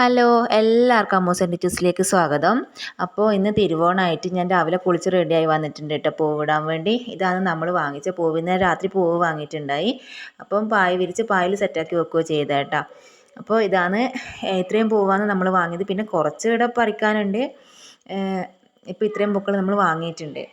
Hello എല്ലാവർക്കും അമ്മൂസ് ട്യൂസിലേക്ക് സ്വാഗതം. അപ്പോൾ ഇന്ന് തിരുവോണമായിട്ട് ഞാൻ രാവിലെ കുളിച്ച് റെഡിയായി വന്നിട്ടുണ്ട് കേട്ടോ പൂവിടാൻ വേണ്ടി. ഇതാണ് നമ്മൾ വാങ്ങിച്ച പൂവ്. ഇന്ന് രാത്രി പൂവ് വാങ്ങിയിട്ടുണ്ടായി. അപ്പം പായ വിരിച്ച് പായൽ സെറ്റാക്കി വെക്കുകയോ ചെയ്ത കേട്ടോ അപ്പോൾ ഇതാണ് ഇത്രയും പൂവാണ് നമ്മൾ വാങ്ങിയത്. പിന്നെ കുറച്ച് ഇവിടെ പറിക്കാനുണ്ട്. ഇപ്പോൾ ഇത്രയും പൂക്കൾ നമ്മൾ വാങ്ങിയിട്ടുണ്ട്.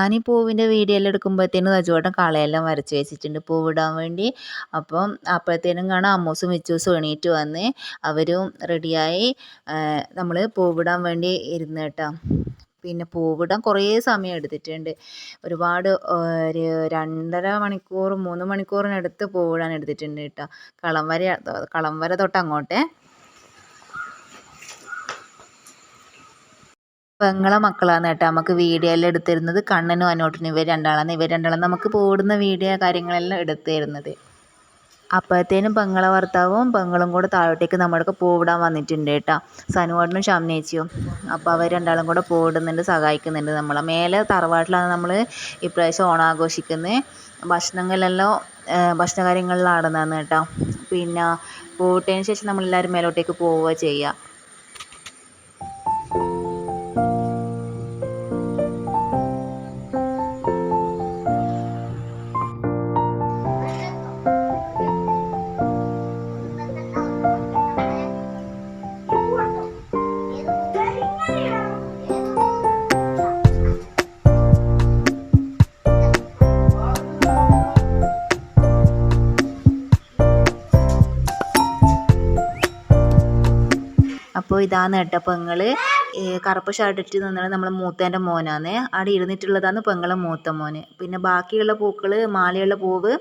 ഞാൻ പൂവിന്റെ വീഡിയോ എല്ലാം എടുക്കുമ്പോഴത്തേനും രജുവേട്ടൻ കളയെല്ലാം വരച്ച് വെച്ചിട്ടുണ്ട്. പൂവിടാൻ വേണ്ടി. അപ്പം അപ്പോഴത്തേനും കാണാം അമ്മൂസും മിച്ചൂസും എണീറ്റ് വന്ന് അവരും റെഡിയായി. നമ്മൾ പൂവിടാൻ വേണ്ടി ഇരുന്ന് കേട്ടോ. പിന്നെ പൂവിടാൻ കുറേ സമയം എടുത്തിട്ടുണ്ട്. ഒരുപാട് ഒരു രണ്ടര മണിക്കൂർ മൂന്ന് മണിക്കൂറിനടുത്ത് പൂവിടാൻ എടുത്തിട്ടുണ്ട് കേട്ടോ. കളം വര കളം വര തൊട്ട് അങ്ങോട്ടേ. പെങ്ങളെ മക്കളാണ് കേട്ടോ. നമുക്ക് വീഡിയോ എല്ലാം എടുത്തിരുന്നത് കണ്ണനും അനോട്ടനും. ഇവർ രണ്ടാളാണ് ഇവർ രണ്ടാളും നമുക്ക് പോടുന്ന വീഡിയോ കാര്യങ്ങളെല്ലാം എടുത്തിരുന്നത്. അപ്പോഴത്തേനും പെങ്ങളെ ഭർത്താവും പെങ്ങളും കൂടെ താഴോട്ടേക്ക് നമ്മുടെ പോവിടാൻ വന്നിട്ടുണ്ട് കേട്ടോ. സനുവാടിനും ഷംനേച്ചിയും. അപ്പോൾ അവർ രണ്ടാളും കൂടെ പോടുന്നുണ്ട് സഹായിക്കുന്നുണ്ട് നമ്മളെ. മേലെ തറവാട്ടിലാണ് നമ്മൾ ഇപ്രാവശ്യം ഓണം ആഘോഷിക്കുന്നത് ഭക്ഷണങ്ങളിലെല്ലാം ഭക്ഷണ കാര്യങ്ങളിലാടുന്നതാണ് കേട്ടോ. പിന്നെ പോയിട്ടതിന് ശേഷം നമ്മളെല്ലാവരും മേലോട്ടേക്ക് പോവുക ചെയ്യുക അപ്പോൾ ഇതാണ് കേട്ടോ പെങ്ങൾ കറുപ്പ് ഷർട്ട് ഇട്ട് നിന്നത് നമ്മളെ മൂത്തേന്റെ മോനാണ് അവിടെ ഇരുന്നിട്ടുള്ളതാണ് പെങ്ങളെ മൂത്ത മോന്. പിന്നെ ബാക്കിയുള്ള പൂക്കൾ മാലയുള്ള പൂവ്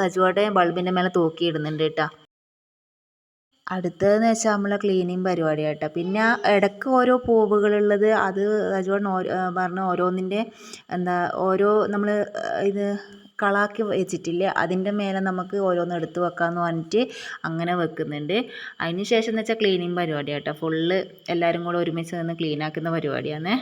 സജുവയുടെ ബൾബിന്റെ മേലെ തൂക്കിയിടുന്നുണ്ട് കേട്ടോ. അടുത്തതെന്ന് വെച്ചാൽ നമ്മളെ ക്ലീനിങ് പരിപാടി കേട്ടോ പിന്നെ ഇടയ്ക്ക് ഓരോ പൂവുകളുള്ളത് അത് സജുവേട്ടൻ പറഞ്ഞ ഓരോന്നിന്റെ എന്താ ഓരോ നമ്മൾ ഇത് കളാക്കി വെച്ചിട്ടില്ലേ? അതിന്റെ മേലെ നമുക്ക് ഓരോന്ന് എടുത്ത് വെക്കാമെന്ന് പറഞ്ഞിട്ട് അങ്ങനെ വെക്കുന്നുണ്ട്. അതിന് ശേഷം എന്ന് വെച്ചാൽ ക്ലീനിങ് പരിപാടിയാട്ടോ. ഫുള്ള് എല്ലാവരും കൂടെ ഒരുമിച്ച് നിന്ന് ക്ലീൻ ആക്കുന്ന പരിപാടിയാണ്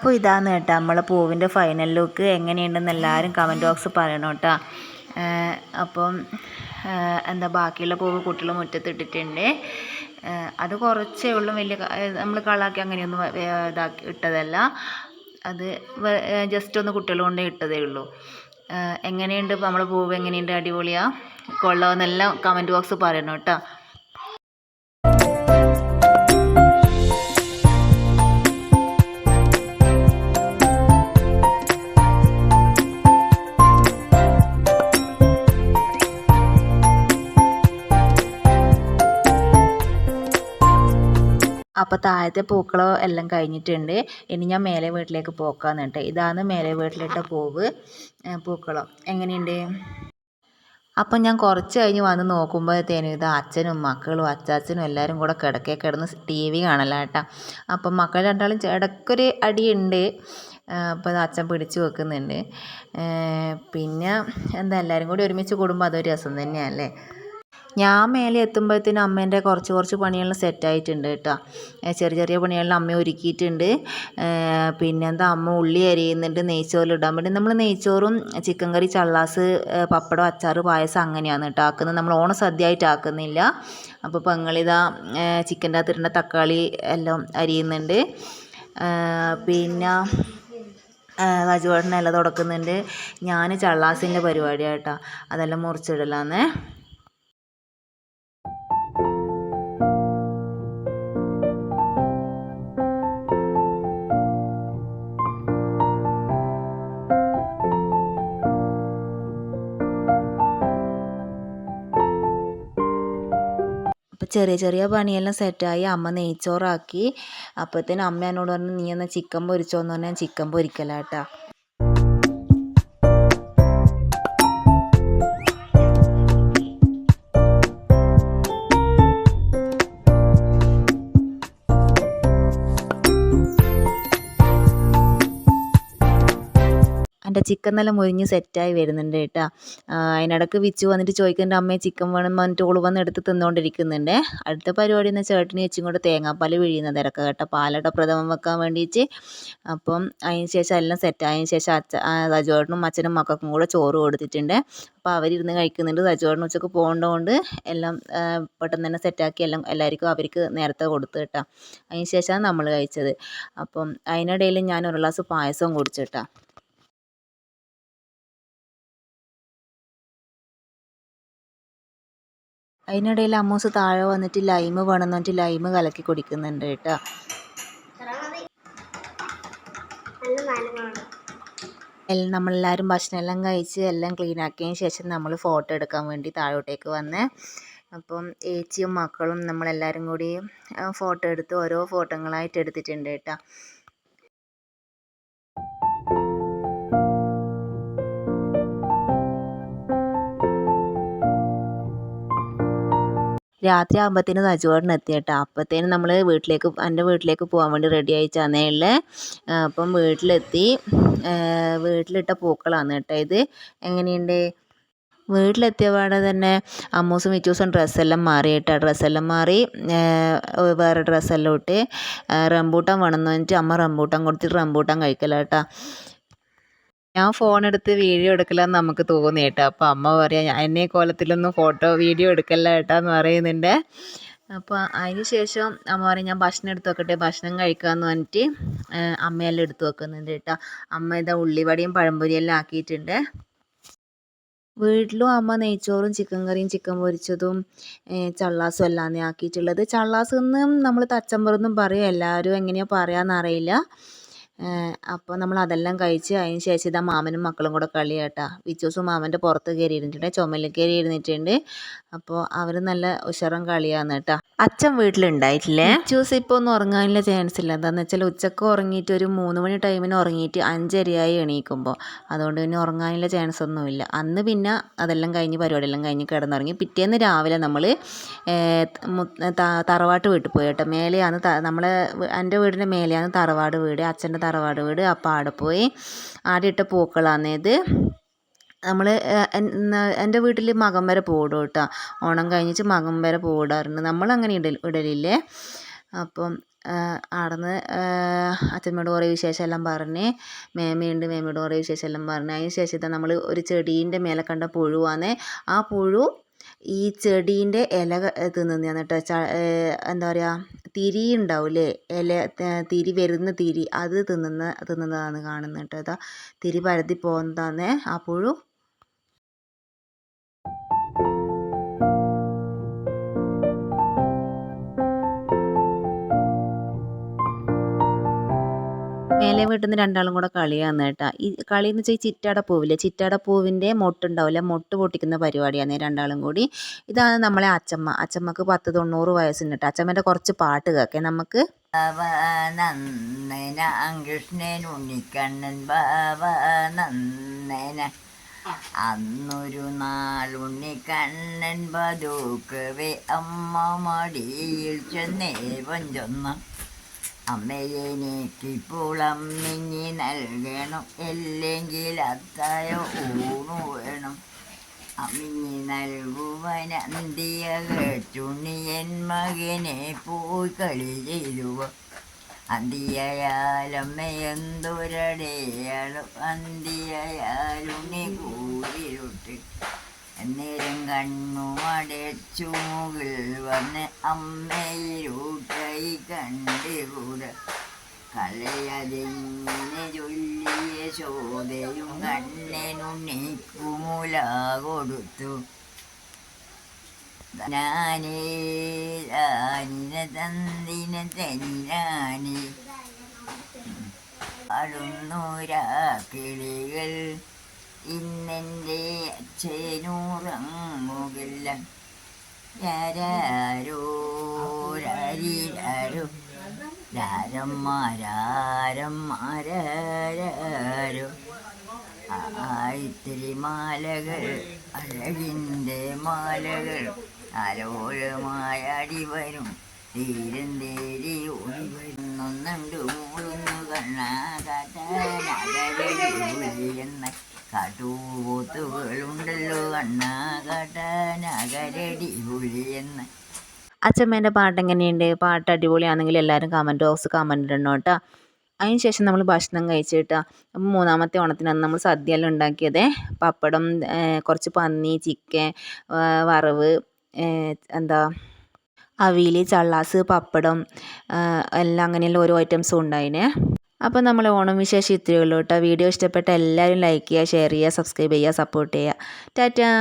അപ്പോൾ ഇതാണ് കേട്ടോ. നമ്മളെ പൂവിന്റെ ഫൈനൽ ലുക്ക് എങ്ങനെയുണ്ടെന്ന് എല്ലാവരും കമന്റ് ബോക്സ് പറയണം കേട്ടോ. അപ്പം എന്താ ബാക്കിയുള്ള പൂവ് കുട്ടികൾ മുറ്റത്തിട്ടിട്ടുണ്ട്. അത് കുറച്ചേ ഉള്ളൂ. വലിയ നമ്മൾ കളാക്കി അങ്ങനെയൊന്നും ഇതാക്കി ഇട്ടതല്ല. അത് ജസ്റ്റ് ഒന്ന് കുട്ടികൾ കൊണ്ട് ഇട്ടതേ ഉള്ളൂ. എങ്ങനെയുണ്ട്? നമ്മളെ പൂവ് എങ്ങനെയുണ്ട്? അടിപൊളിയാണ് കൊള്ളാമെന്നെല്ലാം കമന്റ് ബോക്സ് പറയണം കേട്ടോ. അപ്പോൾ താഴത്തെ പൂക്കളോ എല്ലാം കഴിഞ്ഞിട്ടുണ്ട്. ഇനി ഞാൻ മേലെ വീട്ടിലേക്ക് പോക്കാന്ന് കേട്ടോ. ഇതാണ് മേലെ വീട്ടിലിട്ട പൂവ് പൂക്കളോ. എങ്ങനെയുണ്ട്? അപ്പം ഞാൻ കുറച്ച് കഴിഞ്ഞ് വന്ന് നോക്കുമ്പോഴത്തേനും ഇത് അച്ഛനും മക്കളും അച്ചാച്ചനും എല്ലാവരും കൂടെ കിടക്കേ കിടന്ന് ടി വി കാണലാട്ടാ അപ്പം മക്കൾ രണ്ടാളും ഇടയ്ക്കൊരു അടിയുണ്ട്. അപ്പോൾ അച്ഛൻ പിടിച്ചു വെക്കുന്നുണ്ട്. പിന്നെ എന്താ എല്ലാവരും കൂടി ഒരുമിച്ച് കൂടുമ്പോൾ അതൊരു രസം തന്നെയല്ലേ ഞാൻ മേലെ എത്തുമ്പോഴത്തേനും അമ്മേന്റെ കുറച്ച് കുറച്ച് പണികളിൽ സെറ്റായിട്ടുണ്ട് കേട്ടോ. ചെറിയ ചെറിയ പണികളിൽ അമ്മ ഒരുക്കിയിട്ടുണ്ട്. പിന്നെന്താ അമ്മ ഉള്ളി അരിയുന്നുണ്ട് നെയ്ച്ചോറിൽ ഇടാൻ വേണ്ടി. നമ്മൾ നെയ്ച്ചോറും ചിക്കൻ കറി ചള്ളാസ് പപ്പടം അച്ചാർ പായസം അങ്ങനെയാണ് കേട്ടോ ആക്കുന്നത്. നമ്മൾ ഓണ സദ്യ ആയിട്ട് ആക്കുന്നില്ല. അപ്പോൾ പെങ്ങളിതാ ചിക്കന്റെ അകത്തിടേണ്ട തക്കാളി എല്ലാം അരിയുന്നുണ്ട്. പിന്നെ കജുവേട്ടനെല്ലാം തുടക്കുന്നുണ്ട്. ഞാൻ ചള്ളാസിന്റെ പരിപാടിയായിട്ടാണ് അതെല്ലാം മുറിച്ചിടലാന്നേ. ചെറിയ ചെറിയ പണിയെല്ലാം സെറ്റായി അമ്മ നെയ്ച്ചോറാക്കി. അപ്പോഴത്തേനും അമ്മ എന്നോട് പറഞ്ഞു നീ എന്നാൽ ചിക്കൻ പൊരിച്ചോന്ന് പറഞ്ഞാൽ ചിക്കൻ പൊരിക്കലാട്ടാ. ചിക്കൻ നല്ല മുരിഞ്ഞ് സെറ്റായി വരുന്നുണ്ട് കേട്ടോ. അതിനിടക്ക് വിച്ചു വന്നിട്ട് ചോദിക്കുന്നുണ്ട് അമ്മയെ ചിക്കൻ വേണം പറഞ്ഞിട്ട് ഓൾ വന്ന് എടുത്ത് തിന്നുകൊണ്ടിരിക്കുന്നുണ്ട് അടുത്ത പരിപാടി എന്ന് ചേട്ടന് വെച്ചും കൂടെ തേങ്ങാപ്പാൽ പിഴിയുന്ന തിരക്ക് കേട്ടോ. പാലട പ്രഥമം വെക്കാൻ വേണ്ടിയിട്ട്. അപ്പം അതിന് ശേഷം എല്ലാം സെറ്റ് അതിന് ശേഷം അച്ഛ സജുവേട്ടനും അച്ഛനും മക്കൾക്കും കൂടെ ചോറ് കൊടുത്തിട്ടുണ്ട്. അപ്പോൾ അവരിരുന്ന് കഴിക്കുന്നുണ്ട്. സജുവേട്ടൻ ഉച്ചയ്ക്ക് പോകേണ്ടതുകൊണ്ട് എല്ലാം പെട്ടെന്ന് തന്നെ സെറ്റാക്കി എല്ലാം എല്ലാവർക്കും അവർക്ക് നേരത്തെ കൊടുത്തു കേട്ടോ. അതിന് ശേഷമാണ് നമ്മൾ കഴിച്ചത്. അപ്പം അതിനിടയിൽ ഞാൻ ഒരു ഗ്ലാസ് പായസവും കുടിച്ചു കേട്ടോ. അതിനിടയിൽ അമ്മൂസ് താഴെ വന്നിട്ട് ലൈമ് വേണമെന്ന് പറഞ്ഞിട്ട് ലൈമ് കലക്കി കുടിക്കുന്നുണ്ട് കേട്ടോ. എല്ലാം നമ്മളെല്ലാവരും ഭക്ഷണം എല്ലാം കഴിച്ച് എല്ലാം ക്ലീൻ ആക്കിയതിന് ശേഷം നമ്മൾ ഫോട്ടോ എടുക്കാൻ വേണ്ടി താഴോട്ടേക്ക് വന്നേ. അപ്പം ഏച്ചിയും മക്കളും നമ്മളെല്ലാവരും കൂടി ഫോട്ടോ എടുത്ത് ഓരോ ഫോട്ടോകളായിട്ട് എടുത്തിട്ടുണ്ട് കേട്ടോ. രാത്രി ആകുമ്പോഴത്തേനും സജുവേട്ടൻ എത്തി കേട്ടോ അപ്പോഴത്തേനും നമ്മൾ വീട്ടിലേക്ക് എന്റെ വീട്ടിലേക്ക് പോകാൻ വേണ്ടി റെഡി ആയി ഉള്ളേ. അപ്പം വീട്ടിലെത്തി. വീട്ടിലിട്ട പൂക്കളാണ് കേട്ടോ ഇത്. എങ്ങനെയുണ്ട്? വീട്ടിലെത്തിയ പാടെ തന്നെ അമ്മൂസും വിറ്റൂസും ഡ്രസ്സെല്ലാം മാറി കേട്ടോ. ഡ്രസ്സെല്ലാം മാറി വേറെ ഡ്രസ്സെല്ലാം ഇട്ട് റംബൂട്ടാൻ വേണമെന്ന് പറഞ്ഞിട്ട് അമ്മ റംബൂട്ടാൻ കൊടുത്തിട്ട് റംബൂട്ടാൻ കഴിക്കലാട്ടോ. ഞാൻ ഫോൺ എടുത്ത് വീഡിയോ എടുക്കലാന്ന് നമുക്ക് തോന്നി അപ്പോൾ അമ്മ പറയാ എന്നെ കോലത്തിലൊന്നും ഫോട്ടോ വീഡിയോ എടുക്കല്ല കേട്ടോ എന്ന് പറയുന്നുണ്ട്. അപ്പോൾ അതിന് ശേഷം അമ്മ പറയും ഞാൻ ഭക്ഷണം എടുത്ത് വെക്കട്ടെ ഭക്ഷണം കഴിക്കാമെന്ന് പറഞ്ഞിട്ട് അമ്മയെല്ലാം എടുത്ത് വെക്കുന്നുണ്ട് കേട്ടോ. അമ്മ ഇതാ ഉള്ളിവടയും പഴംപൊരിയെല്ലാം ആക്കിയിട്ടുണ്ട്. വീട്ടിലും അമ്മ നെയ്ച്ചോറും ചിക്കൻ കറിയും ചിക്കൻ പൊരിച്ചതും ചള്ളാസും എല്ലാം ആക്കിയിട്ടുള്ളത്. ചള്ളാസ് എന്നും നമ്മൾ തച്ചമ്പറെന്നും പറയും. എല്ലാവരും എങ്ങനെയാണ് പറയാമെന്നറിയില്ല അപ്പോൾ നമ്മൾ അതെല്ലാം കഴിച്ച് അതിന് ശേഷം ഇതാ മാമനും മക്കളും കൂടെ കളിയാട്ടാ. വിച്ചൂസും മാമന്റെ പുറത്ത് കയറി ഇരുന്നിട്ടുണ്ട് ചുമലിൽ കയറി ഇരുന്നിട്ടുണ്ട് അപ്പോൾ അവർ നല്ല ഉഷറും കളിയാന്ന് കേട്ടോ. അച്ഛൻ വീട്ടിലുണ്ടായിട്ടില്ലേ? വിച്ചൂസ് ഇപ്പോൾ ഒന്നും ഉറങ്ങാനുള്ള ചാൻസ് ഇല്ല. എന്താണെന്ന് വെച്ചാൽ ഉച്ചയ്ക്ക് ഉറങ്ങിയിട്ട് ഒരു മൂന്ന് മണി ടൈമിന് ഉറങ്ങിയിട്ട് അഞ്ചരയായി എണീക്കുമ്പോൾ അതുകൊണ്ട് പിന്നെ ഉറങ്ങാനുള്ള ചാൻസ് ഒന്നുമില്ല അന്ന് പിന്നെ അതെല്ലാം കഴിഞ്ഞ് പരിപാടിയെല്ലാം കഴിഞ്ഞ് കിടന്നുറങ്ങി. പിറ്റേന്ന് രാവിലെ നമ്മൾ തറവാട്ട് വീട്ടിൽ പോയി കേട്ടോ. മേലെയാണ് നമ്മളെ എന്റെ വീടിന്റെ മേലെയാണ് തറവാട് വീട്. അച്ഛന്റെ തറവാട് വീട് അപ്പോൾ ആടെ പോയി. ആടെ ഇട്ട പൂക്കളാണേത് നമ്മൾ എന്റെ വീട്ടിൽ മകം വരെ പോടും കേട്ടോ ഓണം കഴിഞ്ഞിട്ട് മകം വരെ പോടാറുണ്ട് നമ്മളങ്ങനെ ഇടൽ ഇടലില്ലേ? അപ്പം അവിടുന്ന് അച്ഛമ്മയോട് കുറേ വിശേഷമെല്ലാം പറഞ്ഞ് മേമയുണ്ട് മേമയോട് കുറേ വിശേഷമെല്ലാം പറഞ്ഞ്. അതിന് ശേഷം നമ്മൾ ഒരു ചെടീന്റെ മേലെ കണ്ട പുഴുവാണ് ആ പുഴു ഈ ചെടീന്റെ ഇല തിന്നുന്നതാണ് കേട്ടോ എന്താ പറയുക തിരി ഉണ്ടാവില്ലേ ഇല തിരി വരുന്ന തിരി അത് തിന്നുന്ന തിന്നുന്നതാണ് കാണുന്നത് കേട്ടോ. അതാ തിരി പരത്തി പോകുന്നതാണ് ആ പുഴു മേലെ വീട്ടിൽ നിന്ന് രണ്ടാളും കൂടെ കളിയാന്ന് കേട്ടാ. ഈ കളി എന്ന് വെച്ചാൽ ഈ ചിറ്റാട പൂവില്ലേ ചിറ്റാട പൂവിന്റെ മൊട്ടുണ്ടാവില്ല? മൊട്ട് പൊട്ടിക്കുന്ന പരിപാടിയാണ് രണ്ടാളും കൂടി. ഇതാണ് നമ്മളെ അച്ചമ്മ. അച്ചമ്മക്ക് പത്ത് തൊണ്ണൂറ് വയസ്സുണ്ട് കേട്ടോ. അച്ചമ്മേന്റെ കുറച്ച് പാട്ട് കേൾക്കാം നമുക്ക്. നന്ദന കൃഷ്ണൻ ഉണ്ണിക്കണ്ണൻ ബാബ നന്ദന അന്നൊരു നാളുണ്ണിക്കണ്ണൻ ബദൂക്കവേ അമ്മ മടിയിൽ ചെന്നേ പഞ്ചൊന്ന അമ്മയെനിക്കിപ്പോൾ അമ്മിഞ്ഞി നൽകണം. അല്ലെങ്കിൽ അത്തായ ഊണു വേണം. അമ്മിഞ്ഞി നൽകുവന അന്തിയ കേട്ടുണ്ണിയൻ മകനെ പോയി കളി ചെയ്തുവ അന്തിയയാലമ്മയെന്തൊരടയാളും അന്തിയയാലുണ്ണി കൂരിരുട്ട്. അന്നേരം കണ്ണു അടച്ചു മുകിൽ വന്ന് അമ്മയിലൂട്ടൈ കണ്ടുകൂട കളയതിങ്ങനെ ചൊല്ലിയ ശോധയും കണ്ണനുണ്ണിക്കുമുല കൊടുത്തു. ഞാനേ താനിന തന്തിന തനിനാനേ കിളികൾ ഇന്നെന്റെ അച്ഛനുറങ്ങുകില്ല. രാരാരോ രാരിരാരോ രാരന്മാരാരന്മാരാരോ ആയിത്തിരി മാലകൾ അഴകിന്റെ മാലകൾ ആലോലമായ അടിവരും തീരം തേരി ഓടി വരുന്നൊന്നുണ്ട് മൂളുന്നു കണ്ണാകാട്ടാനകരടി എന്ന കാട്ടുപോത്തുകളുണ്ടല്ലോ കണ്ണാകാട്ടാനകരടി പുലി എന്ന അച്ഛമ്മേന്റെ പാട്ട് എങ്ങനെയുണ്ട് പാട്ട് അടിപൊളിയാണെങ്കിൽ എല്ലാവരും കമന്റ് ബോക്സ് കമന്റ് ഇടണം കേട്ടോ അതിന് ശേഷം നമ്മൾ ഭക്ഷണം കഴിച്ചിട്ട് അപ്പം മൂന്നാമത്തെ ഓണത്തിനാണ് നമ്മൾ സദ്യയെല്ലാം ഉണ്ടാക്കിയത്. പപ്പടം കുറച്ച് പന്നി ചിക്കൻ വറവ് എന്താ അവിയൽ ചള്ളാസ് പപ്പടം എല്ലാം അങ്ങനെയുള്ള ഓരോ ഐറ്റംസും ഉണ്ടായിന്. അപ്പോൾ നമ്മൾ ഓണം വിശേഷം ഇത്രയേ ഉള്ളൂ കേട്ടോ വീഡിയോ ഇഷ്ടപ്പെട്ട എല്ലാവരും ലൈക്ക് ചെയ്യുക ഷെയർ ചെയ്യുക സബ്സ്ക്രൈബ് ചെയ്യുക സപ്പോർട്ട് ചെയ്യുക. ടാറ്റാ.